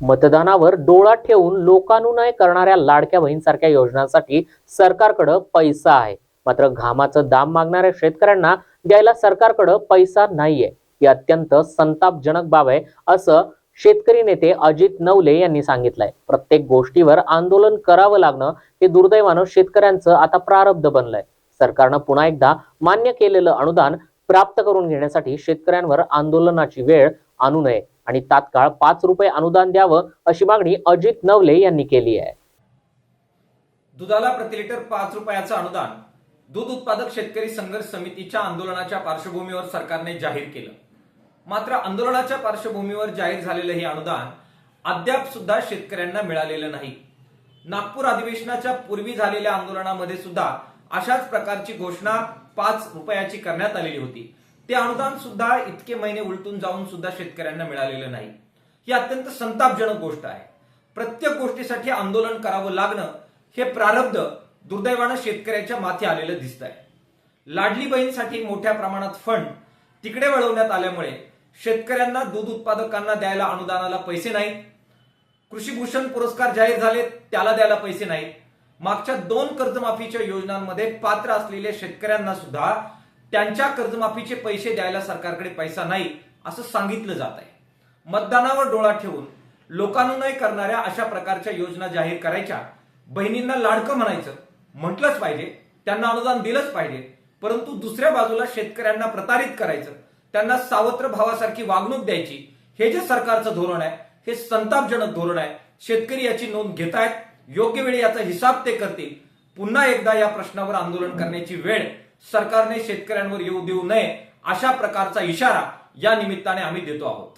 मतदानावर डोळा ठेवून लोकानुनय करणाऱ्या लाडक्या बहीणसारख्या योजनांसाठी सरकारकडं पैसा आहे. मात्र घामाचं दाम मागणाऱ्या शेतकऱ्यांना द्यायला सरकारकडं पैसा नाहीये. ही अत्यंत संतापजनक बाब आहे असं शेतकरी नेते अजित नवले यांनी सांगितलंय. प्रत्येक गोष्टीवर आंदोलन करावं लागणं हे दुर्दैवानं शेतकऱ्यांचं आता प्रारब्ध बनलंय. सरकारनं पुन्हा एकदा मान्य केलेलं अनुदान प्राप्त करून घेण्यासाठी शेतकऱ्यांवर आंदोलनाची वेळ आणू नये. आणि तात्काळ पाच रुपये अनुदान द्यावं अशी मागणी अजित नवले यांनी केली आहे. दुधाला प्रति लिटर पाच रुपयाचं अनुदान दूध उत्पादक शेतकरी संघर्ष समितीच्या आंदोलनाच्या पार्श्वभूमीवर सरकारने जाहीर केलं. मात्र आंदोलनाच्या पार्श्वभूमीवर जाहीर झालेलं हे अनुदान अद्याप सुद्धा शेतकऱ्यांना मिळालेलं नाही. नागपूर अधिवेशनाच्या पूर्वी झालेल्या आंदोलनामध्ये सुद्धा अशाच प्रकारची घोषणा पाच रुपयाची करण्यात आलेली होती. ते अनुदान सुद्धा इतके महिने उलटून जाऊन सुद्धा शेतकऱ्यांना मिळालेलं नाही. ही अत्यंत संतापजनक गोष्ट आहे. प्रत्येक गोष्टीसाठी आंदोलन करावं लागणं हे प्रारब्ध दुर्दैवानं शेतकऱ्याच्या माथी आलेलं दिसत आहे लाडली बहीणसाठी मोठ्या प्रमाणात फंड तिकडे वळवण्यात आल्यामुळे शेतकऱ्यांना दूध उत्पादकांना द्यायला अनुदानाला पैसे नाहीत. कृषी भूषण पुरस्कार जाहीर झाले त्याला द्यायला पैसे नाहीत. मागच्या दोन कर्जमाफीच्या योजनांमध्ये पात्र असलेल्या शेतकऱ्यांना सुद्धा त्यांच्या कर्जमाफीचे पैसे द्यायला सरकारकडे पैसा नाही असं सांगितलं जात आहे. मतदानावर डोळा ठेवून लोकानुनय करणाऱ्या अशा प्रकारच्या योजना जाहीर करायच्या बहिणींना लाडकं म्हणायचं म्हटलंच पाहिजे त्यांना अनुदान दिलंच पाहिजे परंतु दुसऱ्या बाजूला शेतकऱ्यांना प्रतारित करायचं त्यांना सावत्र भावासारखी वागणूक द्यायची हे जे सरकारचं धोरण आहे हे संतापजनक धोरण आहे. शेतकरी याची नोंद घेत आहेत योग्य वेळी याचा हिसाब ते करतील. पुन्हा एकदा या प्रश्नावर आंदोलन करण्याची वेळ सरकारने शेतकऱ्यांवर येऊ देऊ नये अशा प्रकारचा इशारा या निमित्ताने आम्ही देतो आहोत.